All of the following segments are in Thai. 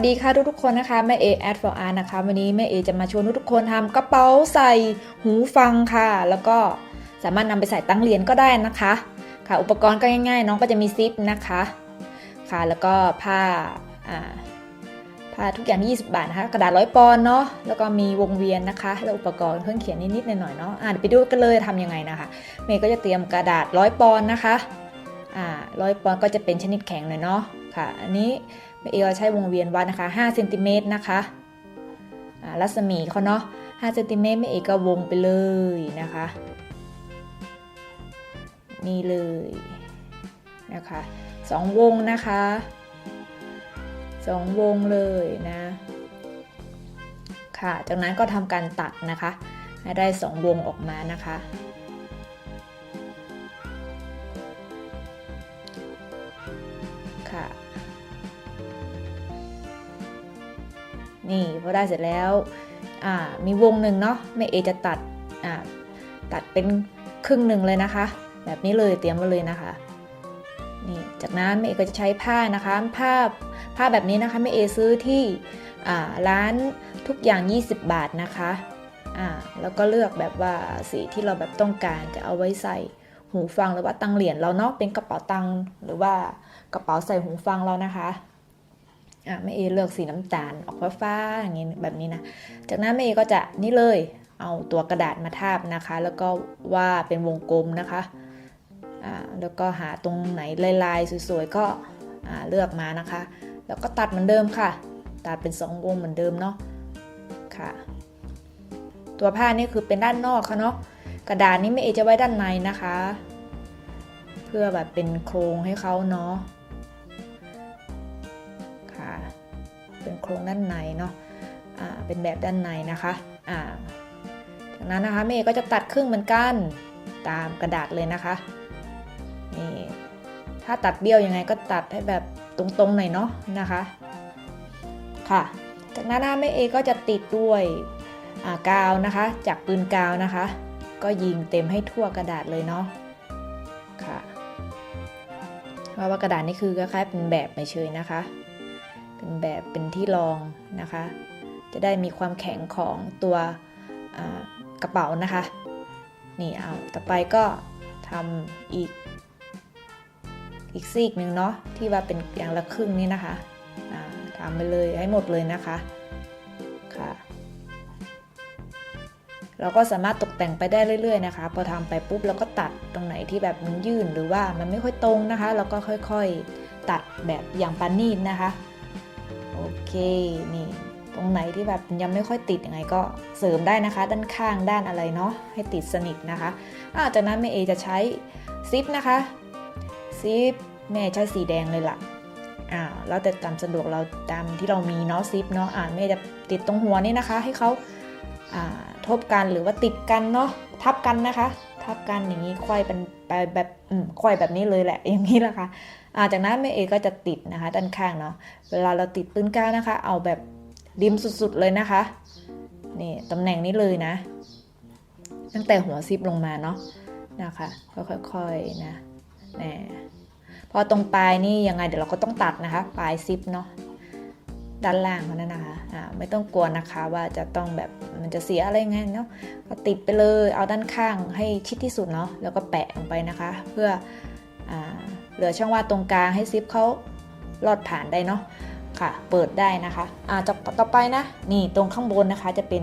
วัสดีค่ะทุกๆคนนะคะแม่เอแอดฟอร์อาร์นะคะ วันนี้แม่เอจะมาชวนทุกๆคนทำกระเป๋าใส่หูฟังค่ะ แล้วก็สามารถนำไปใส่ตั้งเหรียญก็ได้นะคะ ค่ะ อุปกรณ์ก็ง่ายๆ น้องก็จะมีซิปนะคะค่ะแล้วก็ผ้าอ่าผ้าทุกอย่าง20 บาทนะคะ กระดาษร้อยปอนเนาะแล้วก็มีวงเวียนนะคะแล้วอุปกรณ์เครื่องเขียนนิดๆหน่อยๆเนาะอ่าเดี๋ยวไปดูกันเลยทำยังไงนะคะเมย์ก็จะเตรียมกระดาษร้อยปอนนะคะอ่าร้อยปอนก็จะเป็นชนิดแข็งหน่อยเนาะค่ะ อันนี้ เมย์ก็ใช้วงเวียนวัดนะคะ5เซนติเมตรนะคะรัศมีเขาเนาะ5เซนติเมตรเมย์เอก็วงไปเลยนะคะ นี่เลยนะคะสองวงนะคะสองวงเลยนะ ค่ะ จากนั้นก็ทำการตัดนะคะให้ได้สองวงออกมานะคะค่ะ นี่พอได้เสร็จแล้วมีวงหนึ่งเนาะแม่เอจะตัดตัดเป็นครึ่งหนึ่งเลยนะคะ แบบนี้เลยเตรียมไว้เลยนะคะนี่จากนั้นแม่เอก็จะใช้ผ้านะคะผ้าผ้าแบบนี้นะคะแม่เอซื้อที่ร้านทุกอย่าง 20 บาทนะคะอ่าแล้วก็เลือกแบบว่าสีที่เราแบบต้องการจะเอาไว้ใส่หูฟังหรือว่าตังเหรียญเราเนาะเป็นกระเป๋าตังหรือว่ากระเป๋าใส่หูฟังเรานะคะ อ่าแม่เอเลือกสีน้ำตาลออกฟ้าๆอย่างนี้แบบนี้นะจากนั้นแม่เอก็จะนี่เลยเอาตัวกระดาษมาทาบนะคะ แล้วก็ว่าดเป็นวงกลมนะคะอ่าแล้วก็หาตรงไหนลายๆสวยๆก็อ่าเลือกมานะคะ แล้วก็ตัดเหมือนเดิมค่ะ ตัดเป็นสองวงเหมือนเดิมเนาะค่ะ ตัวผ้านี่คือเป็นด้านนอกค่ะเนาะกระดาษนี้แม่เอจะไว้ด้านในนะคะ เพื่อแบบเป็นโครงให้เขาเนาะ เป็นโครงด้านในเนาะเป็นแบบด้านในนะคะจากนั้นนะคะแม่เอก็จะตัดครึ่งเหมือนกันตามกระดาษเลยนะคะนี่ถ้าตัดเบี้ยวยังไงก็ตัดให้แบบตรงๆหน่อยเนาะนะคะค่ะ จากนั้นนะแม่เอก็จะติดด้วยกาวนะคะ จากปืนกาวนะคะ ก็ยิงเต็มให้ทั่วกระดาษเลยเนาะค่ะเพราะว่ากระดาษนี่คือคล้ายๆเป็นแบบเฉยนะคะ เป็นแบบเป็นที่รองนะคะ จะได้มีความแข็งของตัวกระเป๋านะคะ นี่เอาต่อไปก็ทำอีกอีกซีกหนึ่งเนาะที่ว่าเป็นอย่างละครึ่งนี่นะคะทำไปเลยให้หมดเลยนะคะค่ะเราก็สามารถตกแต่งไปได้เรื่อย ๆ นะคะ พอทำไปปุ๊บเราก็ตัดตรงไหนที่แบบมันยื่นหรือว่ามันไม่ค่อยตรงนะคะ เราก็ค่อยๆตัดแบบอย่างปานนีดนะคะ เคนี่ ตรงไหนที่แบบยังไม่ค่อยติดยังไงก็เสริมได้นะคะ ด้านข้างด้านอะไรเนาะให้ติดสนิทนะคะอาจากนั้นแม่เอจะใช้ซิปนะคะซิปแม่ใช้สีแดงเลยล่ะอ่าแล้วแต่ตามสะดวกเราตามที่เรามีเนาะซิปเนาะอ่าแม่จะติดตรงหัวนี่นะคะ ให้เขาอ่าทบกันหรือว่าติดกันเนาะทับกันนะคะ ทับกันอย่างนี้ควายเป็นไปแบบอืมควายแบบนี้เลยแหละอย่างนี้แหละค่ะอ่า จากนั้นแม่เอก็จะติดนะคะ ด้านข้างเนาะ เวลาเราติดปืนก้าวนะคะ เอาแบบริมสุดๆเลยนะคะ นี่ตำแหน่งนี้เลยนะ ตั้งแต่หัวซิปลงมาเนาะนะคะค่อยๆนะแหมพอตรงปลายนี่ยังไงเดี๋ยวเราก็ต้องตัดนะคะ ปลายซิปเนาะด้านล่างเท่านั้นนะคะอ่าไม่ต้องกลัวนะคะว่าจะต้องแบบมันจะเสียอะไรไงเนาะก็ติดไปเลยเอาด้านข้างให้ชิดที่สุดเนาะแล้วก็แปะลงไปนะคะ เพื่ออ่า เหลือช่องว่างตรงกลางให้ซิปเขาลอดผ่านได้เนาะค่ะ เปิดได้นะคะอ่าจะต่อไปนะ นี่ตรงข้างบนนะคะจะเป็น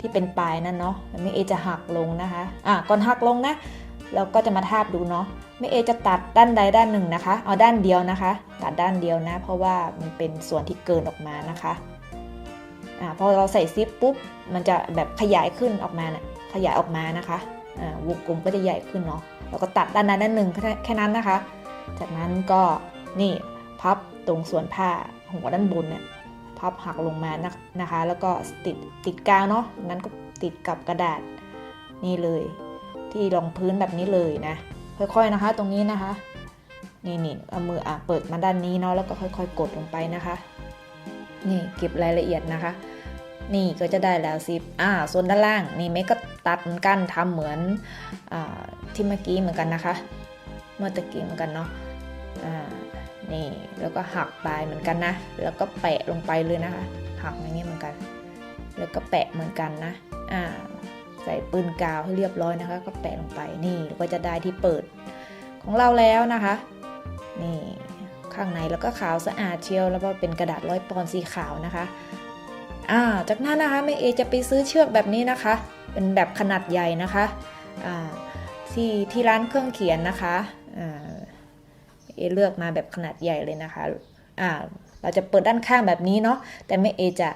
ที่เป็นปลายนั่นเนาะแม่เอจะหักลงนะคะอ่าก่อนหักลงนะเราก็จะมาทาบดูเนาะแม่เอจะตัดด้านใดด้านหนึ่งนะคะเอาด้านเดียวนะคะ ตัดด้านเดียวนะ เพราะว่ามันเป็นส่วนที่เกินออกมานะคะอ่าพอเราใส่ซิปปุ๊บมันจะแบบขยายขึ้นออกมานะ่ะขยายออกมานะคะอ่าวงกลมก็จะใหญ่ขึ้นเนาะเราก็ตัดด้านนั้นด้านหนึ่งแค่นั้นนะคะ จากนั้นก็นี่พับตรงส่วนผ้าหัวด้านบนเนี่ยพับหักลงมานะนะคะ แล้วก็ติดติดกาวเนาะนั้นก็ติดกับกระดาษนี่เลย ที่รองพื้นแบบนี้เลยนะ ค่อยๆนะคะ ตรงนี้นะคะ นี่นี่เอามืออะเปิดมาด้านนี้เนาะแล้วก็ค่อยๆ กดลงไปนะคะ นี่เก็บรายละเอียดนะคะ นี่ก็จะได้แล้วซิปอ่าส่วนด้านล่างนี่เมก็ตัดกันทำเหมือนอที่เมื่อกี้เหมือนกันนะคะ เมื่อตะกี้เหมือนกันเนาะอ่านี่แล้วก็หักปลายเหมือนกันนะ แล้วก็แปะลงไปเลยนะคะ หักอย่างนี้เหมือนกัน แล้วก็แปะเหมือนกันนะอ่าใส่ปืนกาวให้เรียบร้อยนะคะ ก็แปะลงไปนี่ก็จะได้ที่เปิดของเราแล้วนะคะ นี่ข้างในแล้วก็ขาวสะอาดเชียว แล้วก็เป็นกระดาษร้อยปอนด์สีขาวนะคะอ่าจากนั้นนะคะแม่เอจะไปซื้อเชือกแบบนี้นะคะ เป็นแบบขนาดใหญ่นะคะอ่าที่ที่ร้านเครื่องเขียนนะคะ เอเลือกมาแบบขนาดใหญ่เลยนะคะอ่าเราจะเปิดด้านข้างแบบนี้เนาะแต่แม่เอจะ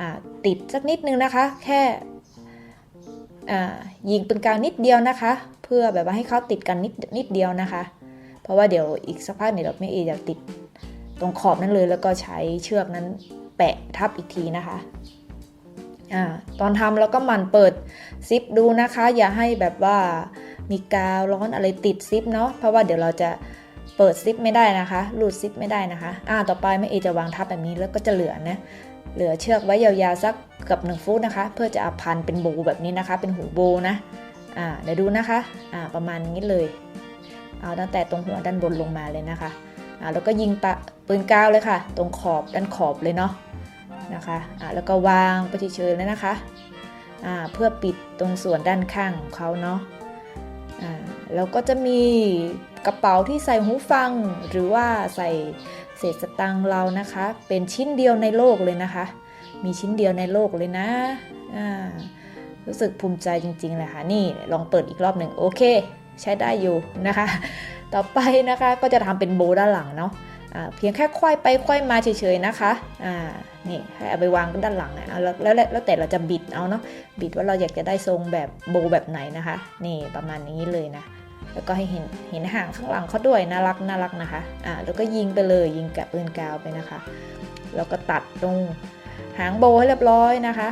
อ่าติดสักนิดนึงนะคะ แค่อ่ายิงเปืนกลางนิดเดียวนะคะ เพื่อแบบว่าให้เขาติดกันนิดนิดเดียวนะคะ เพราะว่าเดี๋ยวอีกสักพักเนี่ยเราแม่เอจะติดตรงขอบนั้นเลยแล้วก็ใช้เชือกนั้นแปะทับอีกทีนะคะอ่าตอนทำเราก็หมั่นเปิดซิปดูนะคะ อย่าให้แบบว่า มีกาวร้อนอะไรติดซิปเนาะเพราะว่าเดี๋ยวเราจะเปิดซิปไม่ได้นะคะหลุดซิปไม่ได้นะคะ อ่าต่อไปแม่เอจะวางทับแบบนี้แล้วก็จะเหลือนะเหลือเชือกไว้ยาวๆสักเกับ1ฟุตนะคะ เพื่อจะเอาพันเป็นโบว์แบบนี้นะคะ เป็นหูโบว์นะอ่าเดี๋ยวดูนะคะอ่าประมาณนี้เลยเอาตั้งแต่ตรงหัวด้านบนลงมาเลยนะคะอ่าแล้วก็ยิงปะปืนกาวเลยค่ะ ตรงขอบด้านขอบเลยเนาะนะคะอ่าแล้วก็วางไปเฉยๆเลยนะคะอ่าเพื่อปิดตรงส่วนด้านข้างของเขาเนาะ แล้วก็จะมีกระเป๋าที่ใส่หูฟัง หรือว่าใส่เศษสตังค์เรานะคะ เป็นชิ้นเดียวในโลกเลยนะคะ มีชิ้นเดียวในโลกเลยนะอ่ารู้สึกภูมิใจจริงๆเลยค่ะนี่ลองเปิดอีกรอบหนึ่งโอเค ใช้ได้อยู่นะคะ ต่อไปนะคะก็จะทำเป็นโบว์ด้านหลังเนาะอ่าเพียงแค่ควายไปควายมาเฉยๆนะคะอ่า นี่ให้เอาไปวางด้านหลังนะแล้วแล้วแล้วแต่เราจะบิดเอาเนาะบิดว่าเราอยากจะได้ทรงแบบโบแบบไหนนะคะ นี่ประมาณนี้เลยนะ แล้วก็ให้เห็นเห็นหางข้างหลังเขาด้วยน่ารักน่ารักนะคะอ่าแล้วก็ยิงไปเลยยิงกับปืนกาวไปนะคะ แล้วก็ตัดตรงหางโบให้เรียบร้อยนะคะ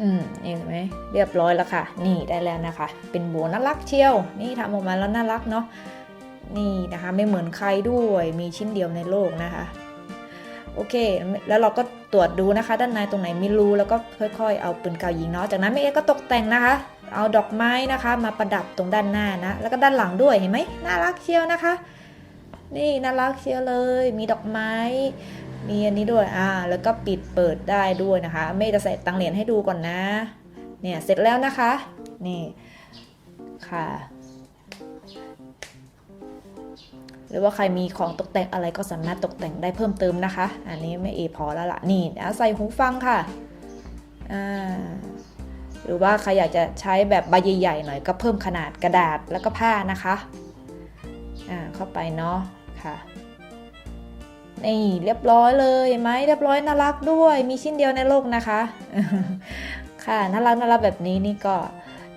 อืมนี่เห็นไหมเรียบร้อยแล้วค่ะ นี่ได้แล้วนะคะ เป็นโบน่ารักเชียว นี่ทำออกมาแล้วน่ารักเนาะนี่นะคะไม่เหมือนใครด้วยมีชิ้นเดียวในโลกนะคะ โอเค แล้วเราก็ตรวจดูนะคะ ด้านในตรงไหนม่รู้แล้วก็ค่อยๆ เอาปืนกาวยิงเนาะ จากนั้นแม่เอก็ตกแต่งนะคะ เอาดอกไม้นะคะ มาประดับตรงด้านหน้านะ แล้วก็ด้านหลังด้วยเห็นไหมน่ารักเชียวนะคะ นี่น่ารักเชียวเลย มีดอกไม้ มีอันนี้ด้วย อ่า แล้วก็ปิดเปิดได้ด้วยนะคะ ไม่จะใส่ตังเหรียญให้ดูก่อนนะ เนี่ยเสร็จแล้วนะคะ นี่ค่ะ รือว่าใครมีของตกแต่งอะไรก็สามารถตกแต่งได้เพิ่มเติมนะคะ อันนี้ไม่เอพอแล้วล่ะนี่เอาใส่หูฟังค่ะอ่าหรือว่าใครอยากจะใช้แบบใบใหญ่ๆหน่อยก็เพิ่มขนาดกระดาษแล้วก็ผ้านะคะอ่าเข้าไปเนาะค่ะนี่เรียบร้อยเลยไหมเรียบร้อยน่ารักด้วย มีชิ้นเดียวในโลกนะคะ ค่ะน่ารักน่ารักแบบนี้นี่ก็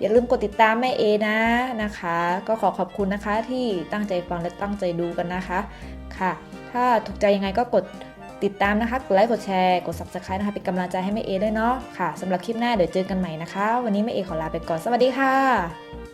อย่าลืมกดติดตามแม่เอนะนะคะ ก็ขอขอบคุณนะคะที่ตั้งใจฟังและตั้งใจดูกันนะคะค่ะ ถ้าถูกใจยังไงก็กดติดตามนะคะ กดไลค์กดแชร์กด subscribe นะคะเป็นกำลังใจให้แม่เอด้วยเนาะค่ะสำหรับคลิปหน้าเดี๋ยวเจอกันใหม่นะคะ วันนี้แม่เอขอลาไปก่อนสวัสดีค่ะ